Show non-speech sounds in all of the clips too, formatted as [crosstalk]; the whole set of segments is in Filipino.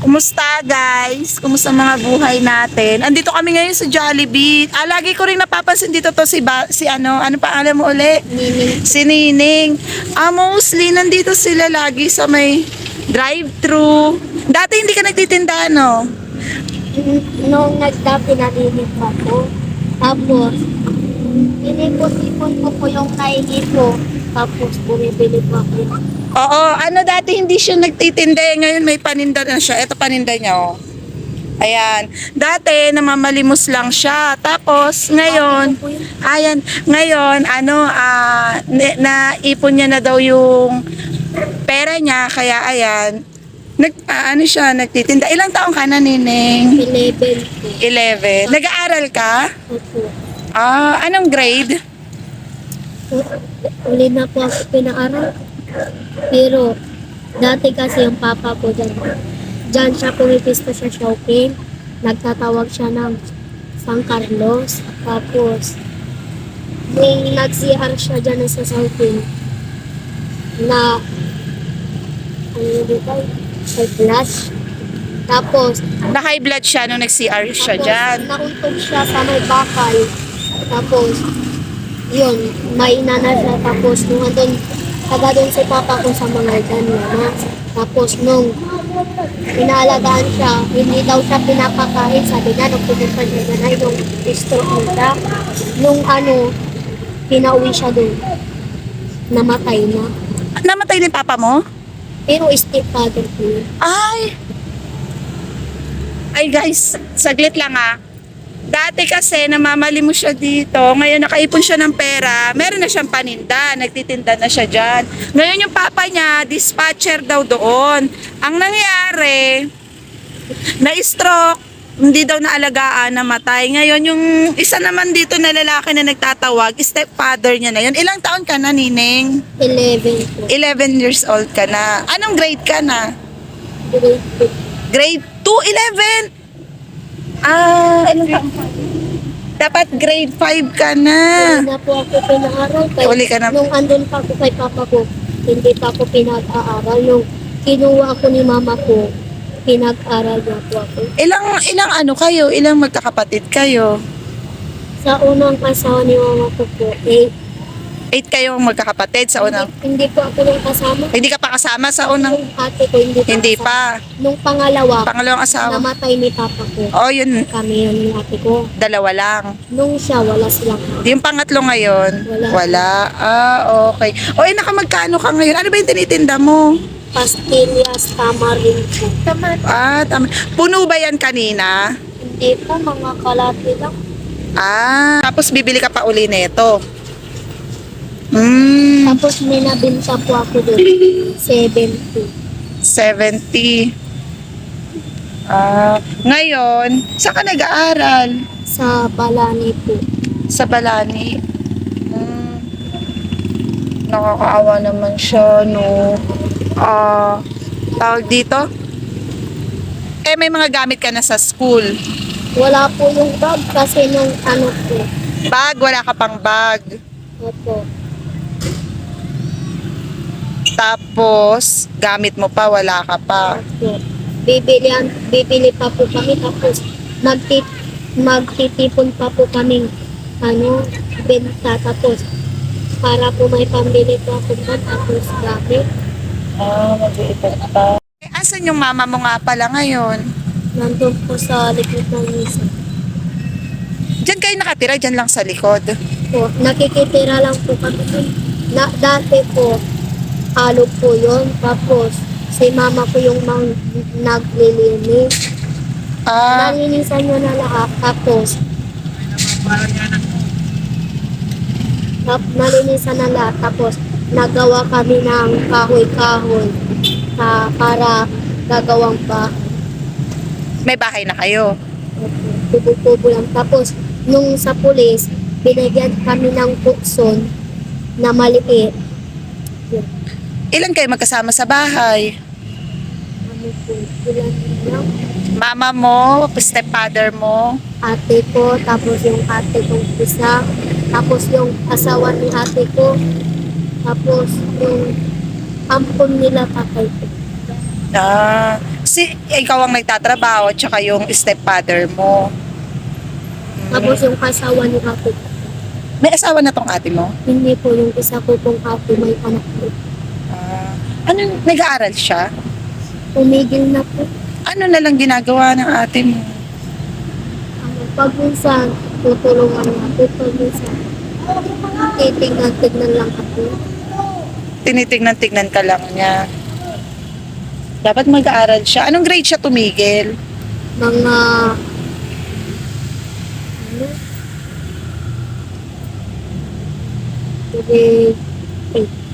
Kumusta guys? Kumusta mga buhay natin? Andito kami ngayon sa Jollibee. Ah, lagi ko rin napapansin dito to si, ba, si ano, ano pa alam mo uli? Nining. Si Nining. Ah, mostly nandito sila lagi sa may drive-thru. Dati hindi ka nagtitinda, no? Nung nagdapi narinig pa ko. Tapos, inipon-ipon ko po yung naingi ko. Tapos, bumibili pa ako. Oo, ano dati hindi siya nagtitinda, ngayon may paninda na siya. Ito paninda niya, oh. Ayan. Dati, namamalimos lang siya. Tapos, ngayon, ayan, ngayon, ano, na- naipon niya na daw yung pera niya, kaya ayan, nag, ah, ano siya, nagtitinda. Ilang taong ka na, Nining? 11 po. 11. Nag-aaral ka? Opo. Ah, anong grade? Uli na po ako pinaaral. Pero, dati kasi yung papa ko dyan, dyan siya pumipista sa shopping. Nagtatawag siya ng San Carlos. Tapos, nung nag-CR siya dyan sa shopping, na, ano dito? Sa flash. Tapos, Na-high blood siya nung nag-CR siya tapos, dyan. nauntog siya sa may bakal. Tapos, yun, may na siya. Tapos, nung andun, taga doon si Papa ko sa mga na. Tapos, nung inaalagaan siya, hindi daw siya pinapakain. Sabi na, nung pumunta niya na ay nung stroke niya. Nung ano, pinauwi siya doon. Namatay na. Namatay ni papa mo? Pero stepfather ko yun. Ay! Ay guys, saglit lang ah. Dati kasi namamali mo siya dito, ngayon nakaipon siya ng pera, meron na siyang paninda, nagtitinda na siya dyan. Ngayon yung papa niya, dispatcher daw doon. Ang nangyari, na-stroke, hindi daw naalagaan, namatay. Ngayon yung isa naman dito na lalaki na nagtatawag, stepfather niya na yun. Ilang taon ka na, Nining? 11 po. 11 years old ka na. Anong grade ka na? Grade two. Grade 2, 11. Ah? Dapat grade 5 ka na. Hindi na po ako pinaaral. Kaya Uli ka na. Nung andun pa ako kay papa ko, hindi pa ako pinag-aaral. Nung kinuha ako ni mama ko, pinag-aral na po ako. Ilang ilang ano kayo? Ilang magkakapatid kayo? Sa unang asawa ni mama ko po, eh, 8 kayong magkakapatid sa unang hindi, hindi po ako nung kasama. Hindi ka pa kasama sa unang Yung ate ko, hindi pa. Hindi kasama. pa. Nung pangalawa, Pangalawang asawa. namatay ni papa ko. Oh, yun Kami yun ni ate ko. dalawa lang. Nung siya, wala silang Yung pangatlo ngayon, Wala. wala. Ah, okay. O, eh, nakamagkano ka ngayon? Ano ba yung tinitinda mo? pastillas, tamarin po. Ah, tama. Puno ba yan kanina? Hindi po, mga kalati lang. Ah, tapos bibili ka pa uli nito. Hmm, Tapos may nabinta po ako doon. 70. 70. Ah, ngayon, saan ka nag-aaral? Sa Balani po. Sa Balani. Hmm. Nakakaawa naman siya, no? Ah, tawag dito? Eh, may mga gamit ka na sa school. Wala po yung bag kasi nung ano po. Bag, wala ka pang bag. Opo. Tapos, gamit mo pa, wala ka pa. Opo. Bibili, bibili pa po kami tapos magtit magtitipon pa po kami ano, benta tapos para po may pambili po ako pa tapos gamit. Ah, mag-iipon pa. Eh, asan yung mama mo nga pala ngayon? Nandun po sa likod ng misa. Diyan kayo nakatira, diyan lang sa likod. Po, nakikitira lang po kami. dun. Na, dati po, alog po yun. Tapos, si mama ko yung mang naglilinis. Ah, Nalinisan niya na lahat. Tapos, tap, nalinisan na lahat. Tapos, nagawa kami ng kahoy-kahoy ah, para gagawang pa. may bahay na kayo. Tubo-tubo lang. Tapos, nung sa pulis, binigyan kami ng pukson na maliit. Ilan kayo magkasama sa bahay? Mama mo, stepfather mo. ate ko, tapos yung ate kong isa, tapos yung asawa ni ate ko, tapos yung ampon nila tatay ko. Ah, Si, ikaw ang nagtatrabaho, tsaka yung stepfather mo. Tapos yung kasawa ni Apo, May asawa na tong ate mo? hindi po yung isa ko pong Apo may anak po. Ano, nag-aaral siya? Tumigil na po. Ano na lang ginagawa ng ate mo? Ano, pag minsan, tutulungan na po. Pag minsan, titignan-tignan lang ako. Tinitignan-tignan ka lang niya. Dapat mag-aaral siya. Anong grade siya tumigil? Mga, ano, grade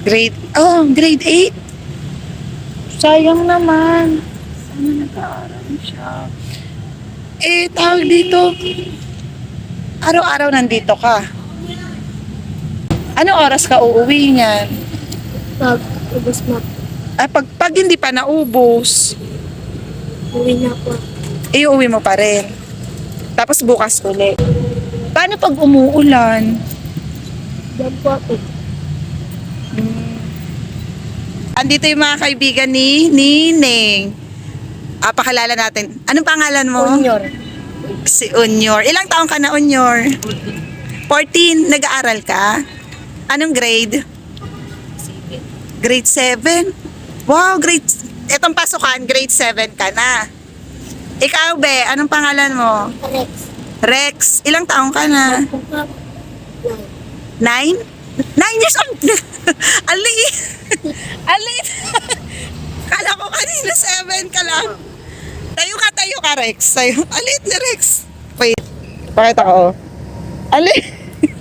Grade, oh, grade 8. Sayang naman. Sana nag-aaral siya. Eh, tawag dito. Araw-araw nandito ka. Anong oras ka uuwi niyan? pag ubos na. Ay, pag, pag hindi pa naubos, Uwi na po. iuwi mo pa rin. Tapos bukas uli. Paano pag umuulan? Diyan po ako. Andito yung mga kaibigan ni Nining. Ah, pakilala natin. Anong pangalan mo? Junior. Si Unyor. Ilang taong ka na, Unyor? 14. Nag-aaral ka? Anong grade? Grade 7? Wow, grade... Itong pasukan, grade 7 ka na. Ikaw, Be, anong pangalan mo? Rex. Rex. Ilang taong ka na? Nine? Nine years old? [laughs] Ali! Ali! [laughs] Kala ko kanina seven ka lang. Tayo ka, tayo ka, Rex. Tayo. Alit ni Rex. Wait. Pakita ko. Ali!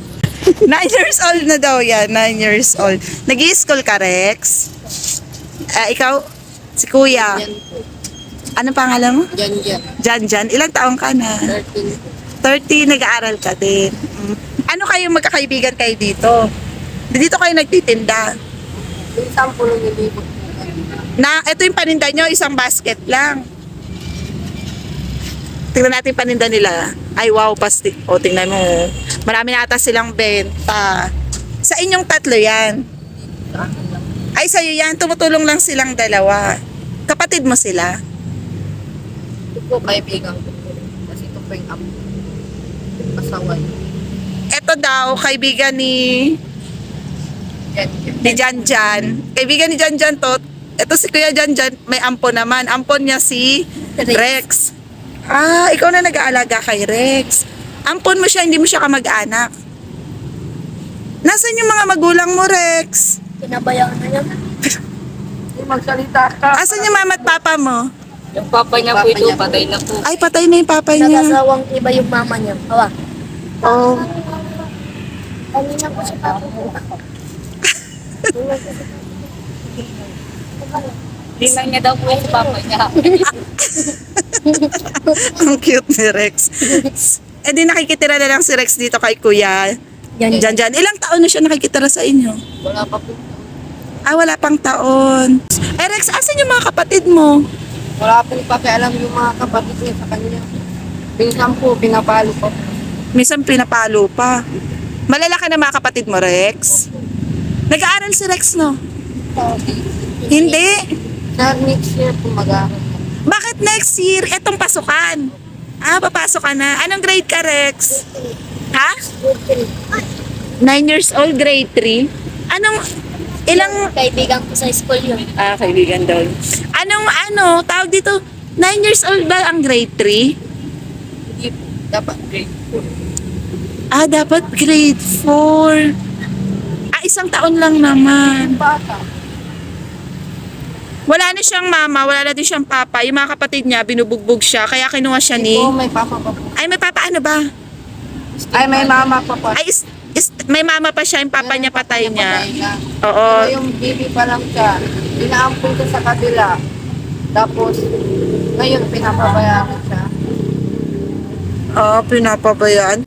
[laughs] Nine years old na daw yan. Nine years old. nag school ka, Rex? Ah, ikaw? Si Kuya. Ano pangalan mo? Yan, yan. Jan, Jan. Ilang taong ka na? 13. 30, nag-aaral ka din. Mm. Ano kayo magkakaibigan kayo dito? Dito kayo nagtitinda. Yung sampulong nilibot po. Na, ito yung paninda nyo, isang basket lang. Tingnan natin paninda nila. Ay, wow, pasti. O, tingnan mo. Marami na ata silang benta. Sa inyong tatlo yan. Ay, sa'yo yan. Tumutulong lang silang dalawa. Kapatid mo sila. Ito po kaibigan ko. Kasi ito po yung apo. Asawa niya. Ito daw, kaibigan ni. Ni Jan Jan. Kaibigan ni Jan Jan to. Ito si Kuya Jan Jan, may ampon naman. Ampon niya si Rex. Rex. Ah, ikaw na nag-aalaga kay Rex. Ampon mo siya, hindi mo siya kamag-anak. Nasaan yung mga magulang mo, Rex? Pinabayaan na yan. Hindi magsalita ka. Asan yung mama at papa mo? Yung papa niya po ito, patay na po. Ay, patay na yung papa niya. Nag-asawang iba yung mama niya. Hawa. Oh. Kanina po si papa. Hindi lang niya daw po yung papa niya. [laughs] Ang cute ni Rex. Eh di nakikitira na lang si Rex dito kay Kuya. Yan, Jan Jan. Ilang taon na siya nakikitira sa inyo? Wala pa po. Ah, wala pang taon. Eh Rex, asan yung mga kapatid mo? Wala pong pakialam yung mga kapatid niya sa kanya. Pinsan po, pinapalo po. Minsan pinapalo pa. Malalaki na mga kapatid mo, Rex. Nag-aaral si Rex, no? Hindi. Sa next year po mag-aaral. Bakit next year? Etong pasukan. Ah, papasok ka na. Anong grade ka, Rex? Ha? Nine years old, grade 3? Anong, ilang, Kaibigan ko sa school yun. ah, kaibigan daw. Anong, ano, tawag dito, nine years old ba ang grade 3? Hindi. Dapat grade Ah, dapat grade 4. Ah, isang taon lang naman. Bata. Wala na siyang mama, wala na din siyang papa. Yung mga kapatid niya, binubugbog siya. Kaya kinuha siya ni... Po, may papa pa po. Ay, may papa ano ba? Ay, may mama pa po. Ay, is, is- may mama pa siya, yung papa niya patay niya. Patay na. Oo. Pero yung baby pa lang siya, inaampun ko sa kabila. Tapos, ngayon pinapabayaan siya. Oo, pinapabayaan.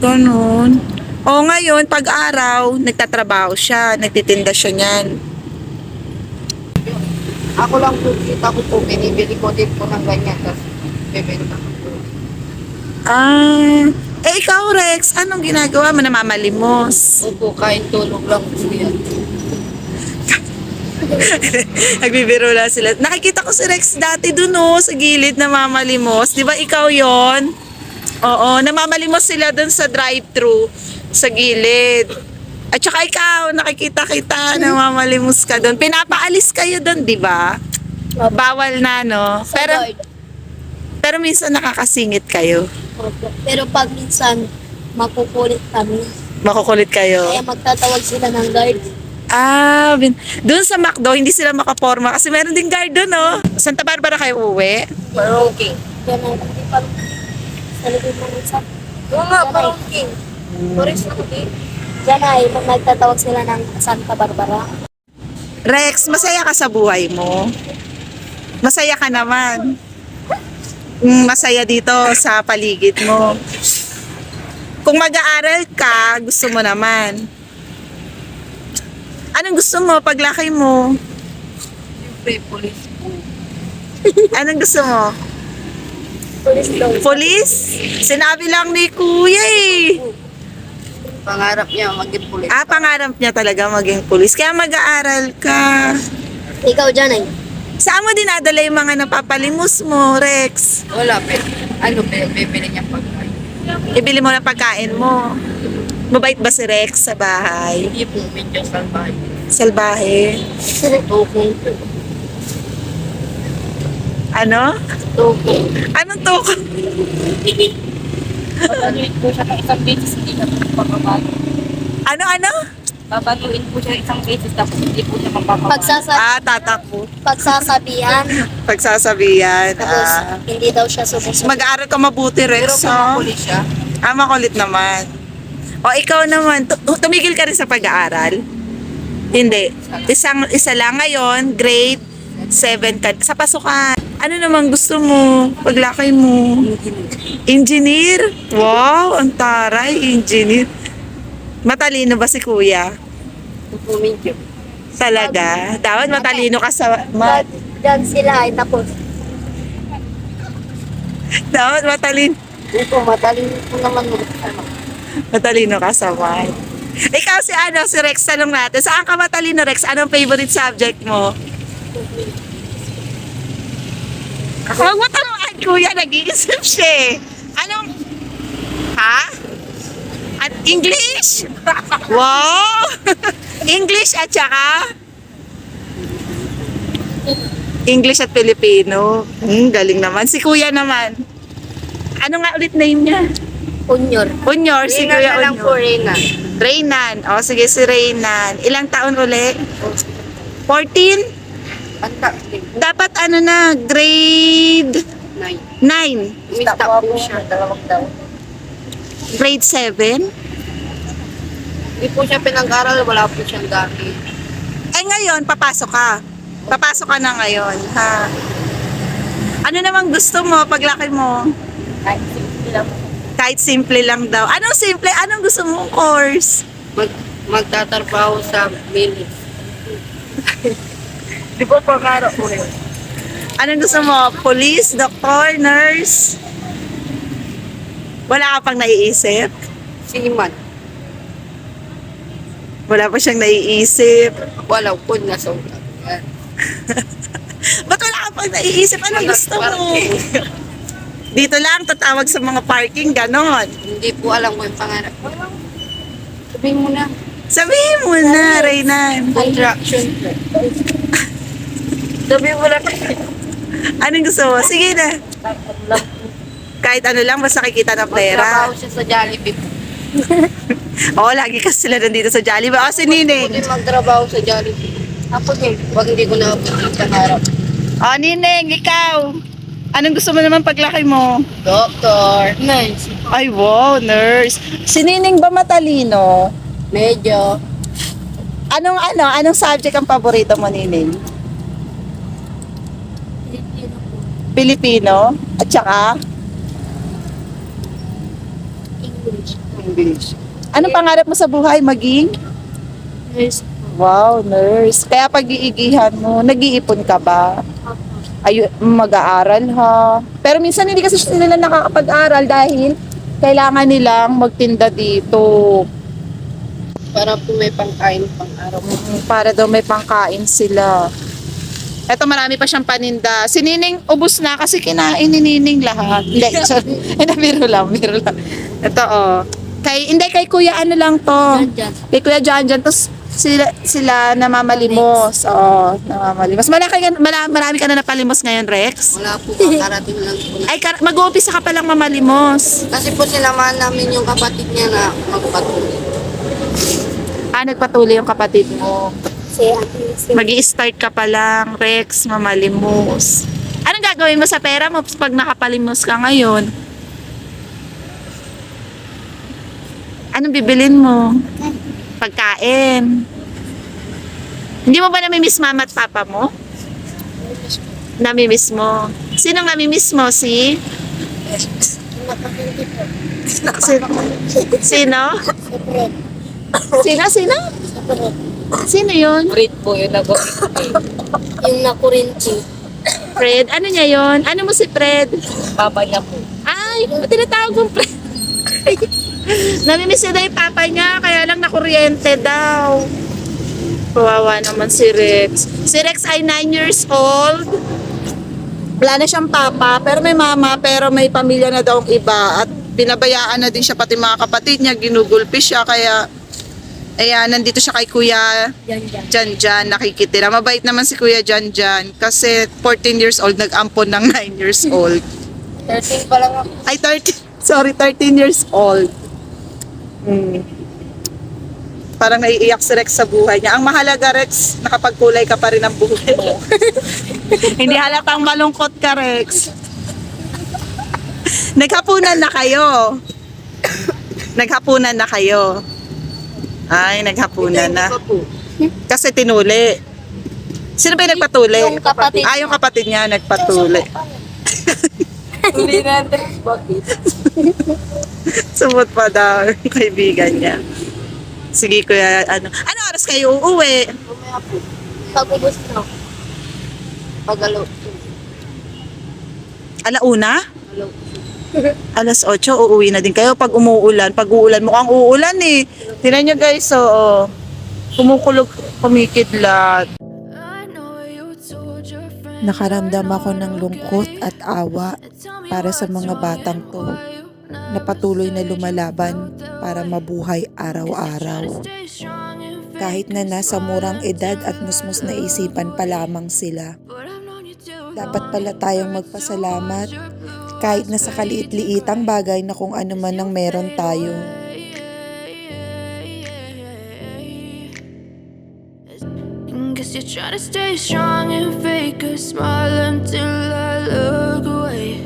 Ganun. O ngayon, pag-araw, nagtatrabaho siya, nagtitinda siya niyan. Ako lang po, kita ko po, binibili ko din po ng ganyan. Tapos, bebenta ko po. Ah, eh ikaw Rex, anong ginagawa mo? Namamalimos. Opo, kain tulog lang po yan. [laughs] Nagbibiro lang sila. Nakikita ko si Rex dati dun oh, sa gilid na mamalimos. Di ba ikaw yon? Oo, namamalimos sila dun sa drive-thru sa gilid. At saka ikaw, nakikita kita, namamalimos ka dun. Pinapaalis kayo dun, di ba? Bawal na, no? Sa Pero, pero minsan nakakasingit kayo. Opo. Pero pag minsan, makukulit kami. Makukulit kayo. Kaya magtatawag sila ng guard. Ah, bin- doon sa McDo, hindi sila makaporma kasi meron din guard doon, no? Santa Barbara kayo uwi? Parungking. Yan ang hindi pa sa likod ng isa. Oo nga, parungking. Tourist na kami. Diyan ay pag nagtatawag sila ng Santa Barbara. Rex, masaya ka sa buhay mo? Masaya ka naman. Mm, Masaya dito sa paligid mo. Kung mag-aaral ka, gusto mo naman. Anong gusto mo paglaki mo? Siyempre, police po. Anong gusto mo? Police law. Police? Sinabi lang ni kuya eh. Pangarap niya maging police. Ah, pangarap niya talaga maging pulis. Kaya mag-aaral ka. Ikaw dyan ay. Saan mo dinadala yung mga napapalimos mo, Rex? Wala, pero ano, bibili niya pagkain. Ibili mo na pagkain mo. Mabait ba si Rex sa bahay? Hindi po, medyo salbahe. Salbahe. Tukong. Ano? Tukong. Anong to? [laughs] Babaluin po siya ng isang beses, hindi na po mapapalo. Ano, ano? Babaluin po siya isang beses, tapos hindi po siya mapapalo. Pagsasa Ah, tatakbo. pagsasabihan, Pagsasabihan. tapos Ah. hindi daw siya sumusunod. Mag-aaral ka mabuti, Pero Rex. kung ha? police siya, Ah, makulit naman. O, ikaw naman, tu- tumigil ka rin sa pag-aaral? Hindi. Isang, isa lang ngayon, grade 7 ka. Sa pasukan. Ano naman gusto mo? Paglaki mo? Engineer? Wow, ang taray, engineer. Matalino ba si kuya? ito po medyo. Talaga? Dapat matalino ka sa math. Diyan sila ay tapos. Dapat matalino. Hindi po, matalino po naman mo. Ano, Matalino ka sa math. Ikaw si ano, si Rex, tanong natin. Saan ka matalino, Rex? Anong favorite subject mo? Huwag mo taruan, kuya. Nag-iisip siya eh. Anong... Ha? At English? [laughs] Wow! [laughs] English at saka? English at Filipino. Hmm, galing naman. Si kuya naman. Ano nga ulit name niya? Unyor. Unyor, si Reyna Kuya na lang po, Unyor. Reyna. Reynan. O, sige, si Reynan. Ilang taon uli? 14? Anta, Dapat ano na, grade nine. 9. Umista po siya, dalawang daw. Grade 7? Hindi po siya pinag-aral, wala po siyang dati. Eh ngayon, papasok ka. Papasok ka na ngayon, ha? Ano namang gusto mo paglaki mo? Kahit simple lang. Kahit simple lang daw. Anong simple? Anong gusto mong course? Mag, magtatrabaho sa milis. Di ba pangarap mo rin? Anong gusto mo? Police, doktor, nurse? Wala ka pang naiisip? Siman. Wala pa siyang naiisip. Wala po na sa utak. [laughs] Ba't wala ka pang naiisip? Anong gusto mo? [laughs] Dito lang, tatawag sa mga parking, ganon. Hindi po alam ko yung pangarap. Sabihin mo na. Sabihin mo na, Reynan. Contraction. Sabihin mo na. Anong gusto mo? Sige na. Kahit ano lang, basta kikita ng pera. Magtrabaho siya sa Jollibee. [laughs] Oo, lagi kasi sila nandito sa Jollibee. O, si Nining. Hindi magtrabaho sa Jollibee. Ako din. Wag hindi ko na yung pangarap. O, Nining, ikaw. Anong gusto mo naman paglaki mo? Doctor. Nurse. Ay, wow, nurse. Si Nining ba matalino? Medyo. Anong ano, anong subject ang paborito mo, Nining? Pilipino? At saka? English. English. Anong pangarap mo sa buhay? Maging? Nurse. Wow, nurse. Kaya pag-iigihan mo, nag-iipon ka ba? Ay, mag-aaral ha. Pero minsan hindi kasi sila nakakapag-aral dahil kailangan nilang magtinda dito. Para po may pangkain pang araw. Para daw may pangkain sila. Eto marami pa siyang paninda. Si Nining ubus na kasi kinain ni Nining lahat. Hindi, [laughs] sorry. Hindi, biro lang, biro lang. Ito oh. Kay, hindi, kay Kuya ano lang to. Kay Kuya John. Tapos sila, sila namamalimos. Oo, namamalimos. Malaki, mala, marami ka na napalimos ngayon, Rex? Wala po, kakarating lang po. Ay, kar- mag-uumpisa ka palang mamalimos. Kasi po sinamahan namin yung kapatid niya na magpatuloy. Ah, nagpatuloy yung kapatid mo. Mag start ka pa lang, Rex, mamalimos. Anong gagawin mo sa pera mo pag nakapalimos ka ngayon? Anong bibilin mo? Pagkain. Hindi mo ba namimiss mama at papa mo? Namimiss mo. Sinong namimiss mo? Si? Sino? Sino? Sino? Sino? Si Fred. Sino yun? Breed po yun na po. Yung nakurinchi. Fred? Ano niya yon? Ano mo si Fred? Papa niya po. Ay, tinatawag mong Fred? Namimiss niya daw yung papa niya, kaya lang nakuryente daw. Kawawa naman si Rex. Si Rex ay 9 years old. Wala na siyang papa, pero may mama, pero may pamilya na daw ang iba. At binabayaan na din siya, pati mga kapatid niya, ginugulpi siya, kaya Ayan, nandito siya kay Kuya Dyan, dyan. Jan Jan, nakikitira. Mabait naman si Kuya Jan Jan kasi 14 years old, nag-ampon ng 9 years old. 13 pa lang ako. Ay, 13, sorry, 13 years old. Hmm. Parang naiiyak si Rex sa buhay niya. Ang mahalaga, Rex, nakapagkulay ka pa rin ang buhok mo. [laughs] Hindi halatang malungkot ka, Rex. Naghapunan na kayo. Naghapunan na kayo. Ay, naghapunan na. Kasi tinuli. Sino ba yung nagpatuli? Yung kapatid. Ah, yung kapatid niya nagpatuli. [laughs] Hindi natin. Bakit? Sumot pa daw yung kaibigan niya. Sige kuya, ano, ano oras kayo uuwi? Mamaya po. Pag-ubos na. Pagalo. Alauna? Hello. Alas 8, uuwi na din kayo pag umuulan. Pag uulan, mukhang uulan eh. Tinan nyo guys, oo. Kumukulog, kumikidlat. Nakaramdam ako ng lungkot at awa para sa mga batang to na patuloy na lumalaban para mabuhay araw-araw. Kahit na nasa murang edad at musmus na isipan pa lamang sila. Dapat pala tayong magpasalamat kahit na sa kaliit-liitang bagay na kung ano man ang meron tayo. Guess you're trying to stay strong and fake a smile until I look away.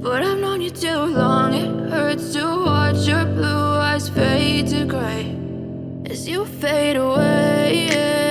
But I've known you too long, it hurts to watch your blue eyes fade to gray as you fade away.